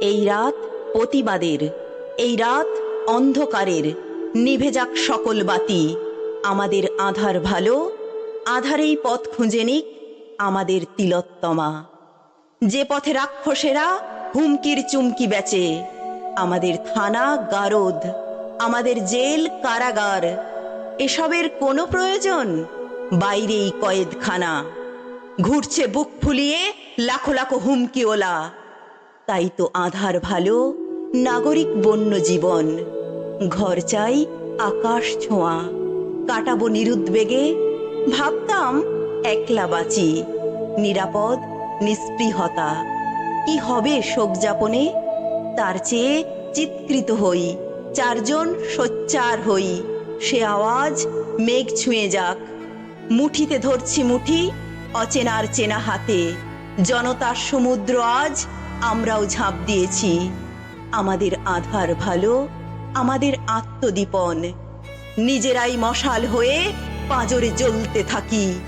এই রাত প্রতিবাদের, এই রাত অন্ধকারের, নিভে যাক সকল বাতি। আমাদের আধার ভালো, আধারেই পথ খুঁজে নিক আমাদের তিলোত্তমা। যে পথে রাক্ষসেরা হুমকির চুমকি বেচে, আমাদের থানা গারদ, আমাদের জেল কারাগার। এসবের কোনো প্রয়োজন? বাইরেই কয়েদখানা। ঘুরছে বুক ফুলিয়ে লাখো লাখো হুমকিওলা তাই তো আধার ভালো। নাগরিক বন্য জীবন। ঘর চাই আকাশ ছোঁয়া। কাটাবো নিরুদ্বেগে। ভাবতাম একলা বাঁচি। নিরাপদ, নিস্পৃহতা। কি হবে শোক যাপনে? তার চেয়ে চিৎকৃত হই। চারজন সোচ্চার হই। সে আওয়াজ মেঘ ছুঁয়ে যাক। মুঠিতে ধরছি মুঠি অচেনার চেনা হাতে। জনতার সমুদ্র আজ আমরাও ঝাঁপ দিয়েছি। আমাদের আধার ভালো আমাদের আত্মদীপন। নিজেরাই মশাল হয়ে পাঁজরে জ্বলতে থাকি।